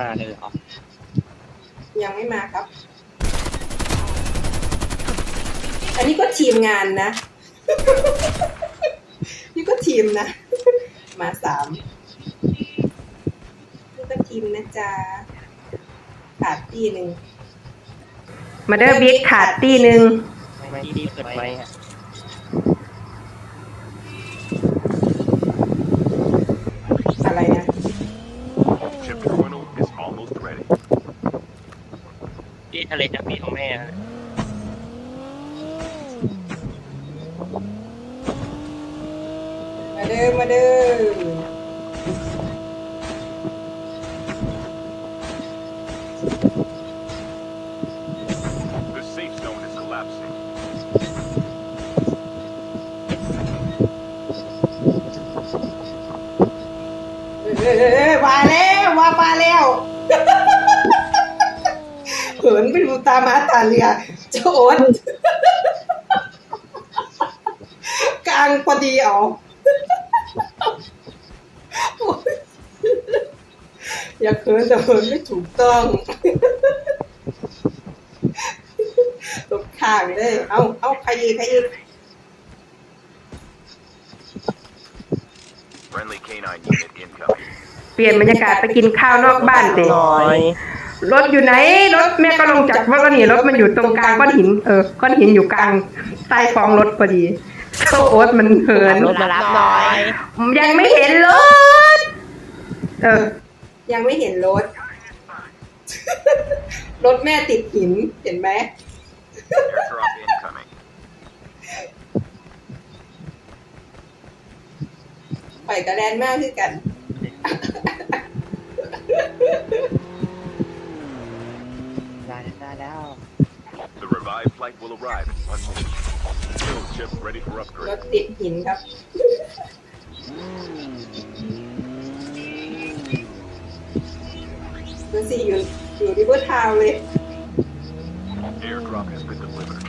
มาเลยเหรอ ยังไม่มาครับ อันนี้ก็ทีมงานนะ นี่ก็ทีมนะ มาสามนี่ก็ทีมนะจ๊ะขาดตีหนึ่งมาเดอร์บิ๊กขาดตีหนึ่ง ไม่ที่นี่เปิดไหมอะ อะไรนะ Chip terminal is almost ready. พี่ ทะเลจากพี่ของแม่มาเด้อมาเด้อ The safe zone is collapsing. เออเออเออมาแล้วมามาแล้ว เหินไปดูตามาตาเรือเจ้าโอ๊ตกลางพอดีเอาอย่าเขินแต่เขินไม่ถูกต้องตกข้างเลย เอาเอาใครอีกใครอีก Friendly canine unit incoming. เปลี่ยนบรรยากาศไปกินข้าวนอกบ้านเตะน้อย รถอยู่ไหนรถแม่ก็ลงจากรถก็หนีรถมันอยู่ตรงกลางก้อนหินเออก้อนหินอยู่กลางใต้ท้องรถพอดีโซโอ๊ตมันเหินรถมารับหน่อย ยังไม่เห็นรถเออ ยังไม่เห็นรถ รถแม่ติดหินเห็นไหม Airdrop incoming. ปล่อยกระแลนมากคือกัน ได้ได้แล้ว The revived flight will arrive in one minute. Kill chip ready for ร upgrade. ถติดหินครับ ดูสิอยู่อยู่ริเวอร์ทาวน์เลย Airdrop has been delivered.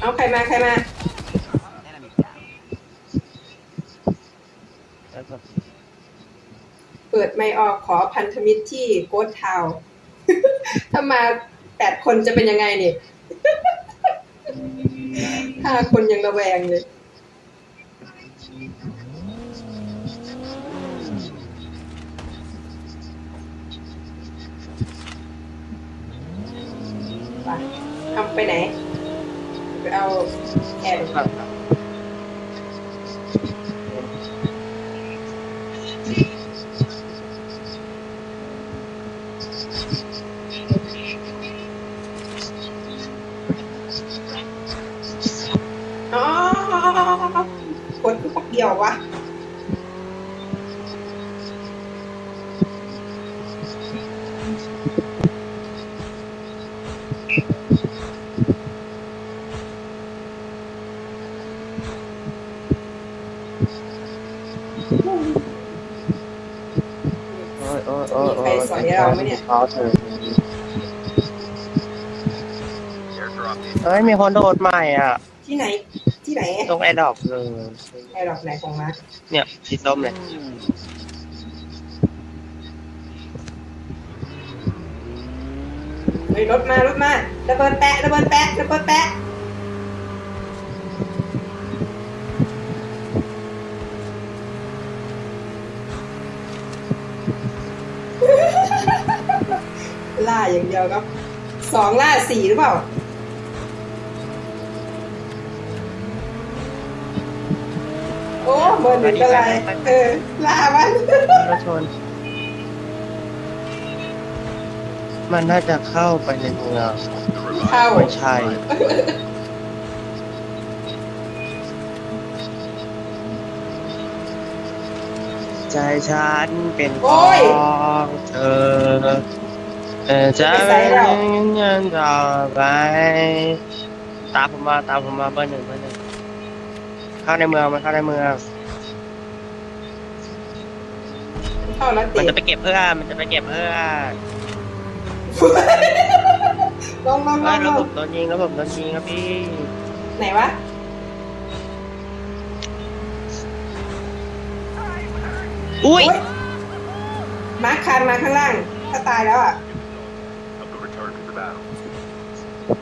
เอาใครมาใครมา แล้วก็เปิดไม่ออกขอพันธมิตรที่โกดทาวน์ ถ้ามาแปดคนจะเป็นยังไงเนี่ยาคนยังระแวงเลย ไปทำไปไหน ไปเอาแอนครับ อ๋อกดคือปักเดียววะ โอ้ยโอ้ยโอ้ยโอ้ มีใค รสอยเราไหมเนี่ยเอาเถอะ Airdrop เฮ้ยมีคนโดดใหม่อะ ที่ไหน ที่ไหนตรงไอ้ดอกเลยไอ้ดอกไหนของมาร์คเนี่ยสีส้มเลยเฮ้ยรถมารถมาระเบิดแปะระเบิดแปะระเบิดแปะล่า อย่างเดียวครับสองล่าสี่หรือเปล่าโอ้เบอร์หนึ่งอะไรเออล่ามันรถชน มันน่าจะเข้าไปในเมือง the revived เข้าไม่ใช่ใจฉันเป็นโอ้ขยองเธอ แต่จะไปใส่ไม่แล้วเงินต่อไปตามผมมาตามผมมาเบอร์หนึ่งเบอร์หนึ่งเข้าในเมืองมันเข้าในเมืองเข้าแล้วมันจะดไปเก็บเพื่อนมันจะไปเก็บเพื่อนลองลองลเฮ้อยงลแล้วองผมโดนยิงแล้วผมโดนยิงครับพี่ไหนวะอุ้ย มาร์คคานมาข้างล่าง ถ้าตายแล้วอะ return to the battle.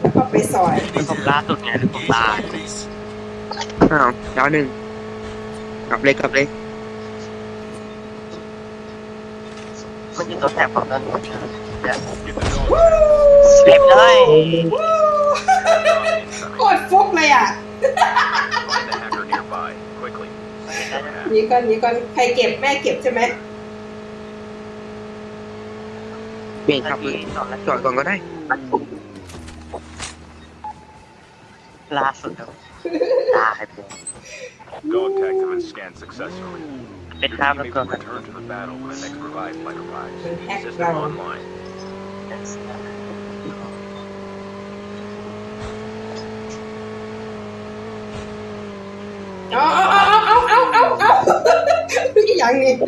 แล้วก็ไปสอยเป็นผมล่าสุดไงหรือผมตายอ้าวดาวหนึ่งกลับเลยกลับเลยมันจะตัวแสบของตอนนี้เนี่ย Get the dog สลิปเลยโคตรฟุกเลยอะ Find the hacker nearby. Quickly. นี่ก่อนนี่ก่อนใครเก็บแม่เก็บใช่ไหม เบรกกลับเลยจอดก่อนก็ได้ล่าสุดแล้วตายไป Dog tags have been scanned successfully. เป็น Your ภาพแล้ว teammate ก็ will return to the battle when the next revive flight arrives. มันแฮก System เรา online. เอาเอาเอาเอาเอาเอาเอาอีกอย่างนี้เ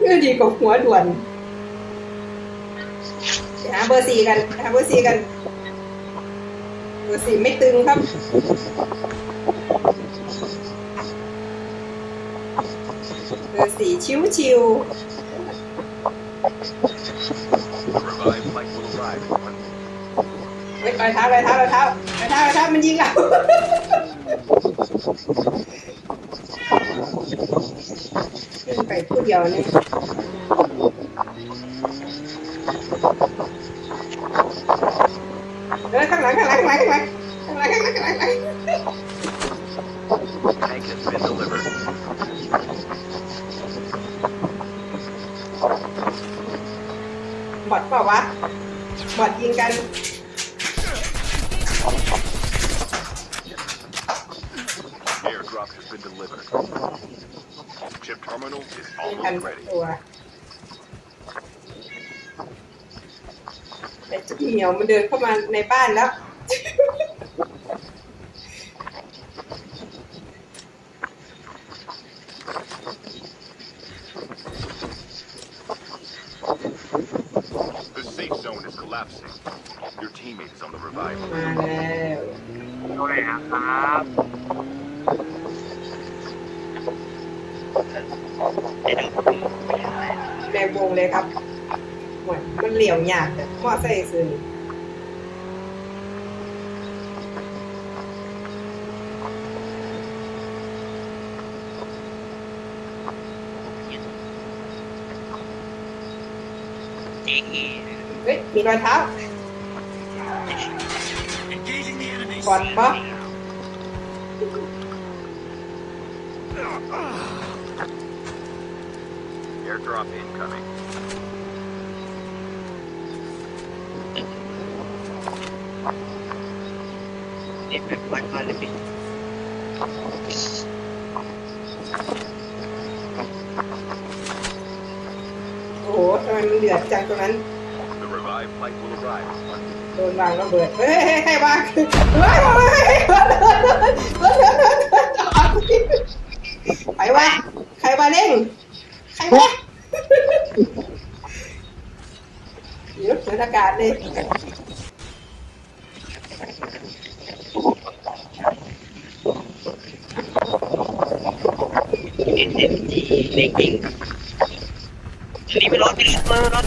พื่อดีกว่าหัวด่วนไปหา เบอร์สี่กันหาเบอร์สี่กัน เบอร์สี่ไม่ตึงครับเบอร์สี่ชิวชิวเฮ้ยรอยเท้ารอยเท้ารอยเท้ารอยเท้ารอยเท้ามันยิงเราขึ้นไปผู้เดียวเนี่ย ลังข้างหลังข้างหลังข้างหลังข้างหลังข้างหลังข้างหลังข้างหลัง Tank has been delivered. บอดเปล่าวะบอดยิงกัน Airdrop has been delivered. Chip terminal is มีพัน almost กว่า ready. ตัว เหี่ยวมันเดินเข้ามาในบ้านแล้วมาแล้วด้วยนะครับในวงเลยครับ มันเหลี่ยวหยาดเลย มอไซค์ซื้อเฮ้ยมีรอยเท้าก่อปะแอร์ดรอปอินคัมมิ่ง เล่นแบบวัดก่อนเลยพี่โอ้โหทำไมมันเหลือบจังตรงนั้น The revived flight will arrive in one โดนวางระเบิด เฮ้ยเฮ้ยเฮ้ยวางเฮ้ยเฮ้ยเฮ้ยเฮ้ยเฮ้ยเฮ้ยเฮ้ยไปวะใครวะเล่นใครวะเดี๋ยวเสืออากาศเลย minute. เอ็มจีเด็กยิงทีนี้ไม่รอดไม่รอดไม่รอด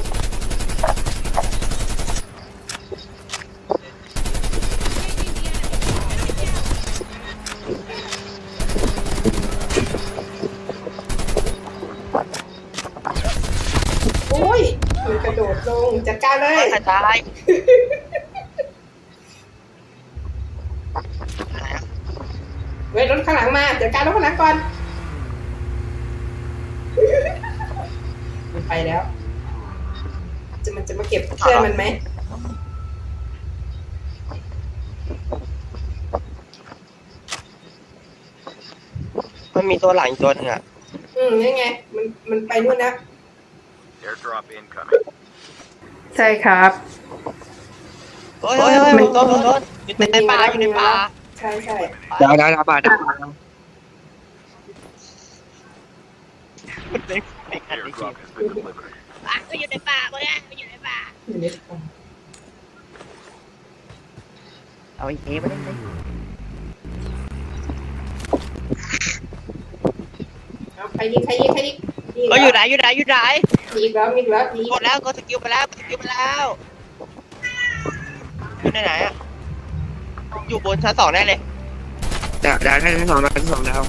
โอ้ยมันกระโดดลงจัดการเลย ตายตายอะไรอะเว้ยรถข้างหลังมาจัดการรถข้างหลังก่อน มันไปแล้ว จะมันจะมาเก็บเพื่อนมันไหมมันมีตัวหลังอีกตัวหนึงอะอืมนี่ไง มันมันไปนู่นนะ Airdrop incoming. ใช่ครับ โอ้ยโอ้ยโอ้ยมันต้นมันต้นอยู่ในป่าอยู่ในป่าใช่ใช่ดาวดาวดาวบาทดาวมันเป็นไอ้คันนี้ Airdrop has been delivered. อะก็อยู่ในป่าเว้ยอยู่ในป่าอยู่ในกล่องเอาไอ้เอ๋มาเล่นเลยเอาใครยิงใครยิงใครยิงก็อยู่ไหนอยู่ไหนอยู่ไหนมีแล้วมีแล้วมีอีกดแล้วกดสกิลไปแล้วกดสกิลไปแล้วอยู่ไหนไหนอะอยู่บนชั้นสองแน่เลยดาวดาวทั้งสองดาวทั้งสองดาว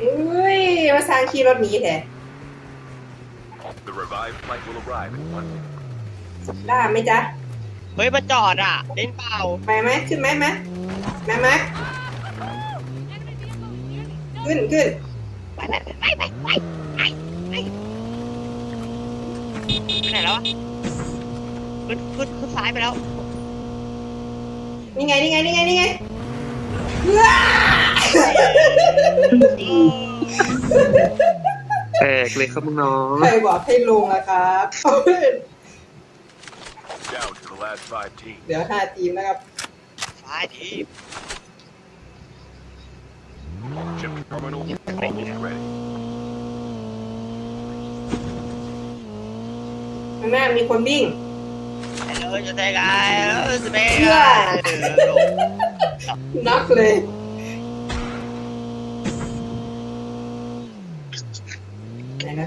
อุ้ย มาสร้างขี่รถหนีแท้ The revived flight will arrive in one minute. ได้ไหมจ๊ะ เฮ้ยมาจอดอะ เล่นเปล่า ไปไหมขึ้นไหมไหมแม่มาขึ้นขึ้นไปไปไปไปไปไปไปไหนแล้วอะขึ้นขึ้นขึ้นซ้ายไปแล้ว นี่ไงนี่ไงนี่ไงนี่ไงว้า แตกเลยครับน้อง ใครบอกให้ลงอะครับ Down to the last five teams. เดี๋ยวห้าทีมนะครับ ซ้ายที Chip terminal almost ready. ข้างหน้ามีคนวิ่งไปเลยจะได้ไงเออจะได้เชื่ไงอน็อกเลย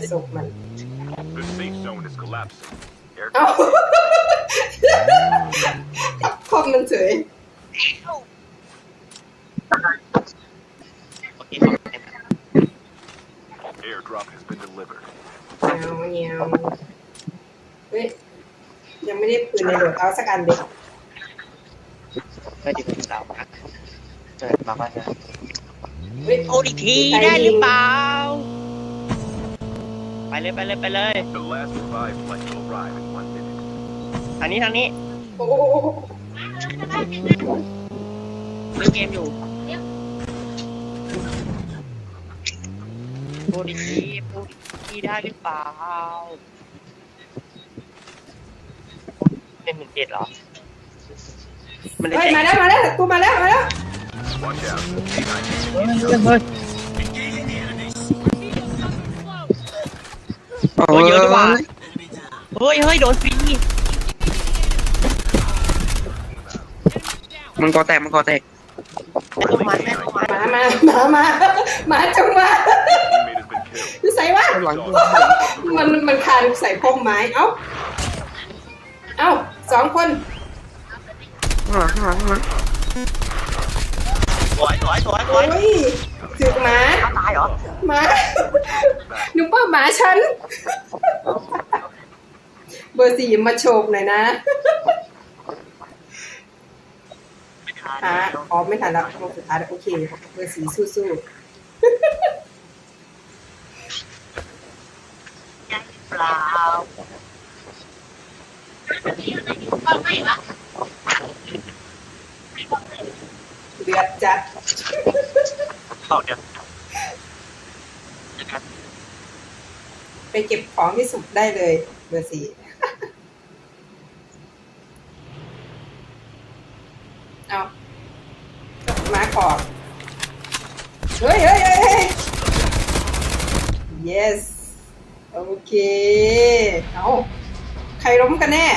ไหนนะศพมัน The safe zone is collapsing. Air เอ้าขับคอมมันเฉยโอเคขอบคุณครับ airdrop has been delivered. เงาเงียวเฮ้ยยังไม่ได้ปืนในโหลดเอาสักอันเดียวไม่ได้เป็นเราอะเจอมาบ้านนะเฮ้ยโอ้อีกทีได้หรือเปล่า ไปเลยไปเลยไปเลย The last revived flight will arrive in one minute. ทางนี้ทางนี้โอ้โหเล่นเกมอยู่โอ้อีกทีโอ้อีกทีได้หรือเปล่าเป็นหนึ่งเจ็ดเหรอ มันได้เฮ้ยแจ้งมาแล้ว มาแล้ว กูมาแล้ว มาแล้ว Watch out. เฮ้ย โอ้โอ้ยเยอะดีกว่าเฮ้ยเฮ้ยโดนฟรีมันกอแตกมันกอแตกแม่งมันแม่งมันมามามามามาจังหวะ Teammate has been killed. อยู่ใส่วะหลังมันมันคานใส่พมไม้เอ้าเอ้าสองคนข้างหลังข้างหลังข้างหลัง สวยสวยสวยสโอ้วยยถึกหมาตายเหรอหมาหนูป้าหมาฉัน เบอร์สี่มาโฉบหน่อยนะหาอ๋อไม่ทันแล้วโมงสุดท้ายแล้วโอเค เบอร์สี่สู้เปล่าๆ เดือดจัดเอาเดี๋ยวไปเก็บของที่สุดได้เลย เบอร์สี่เอามาขอบเฮ้ยเฮ้ยเฮ้ยเฮ้ย yes โอเค เอาใครล้มกันแน่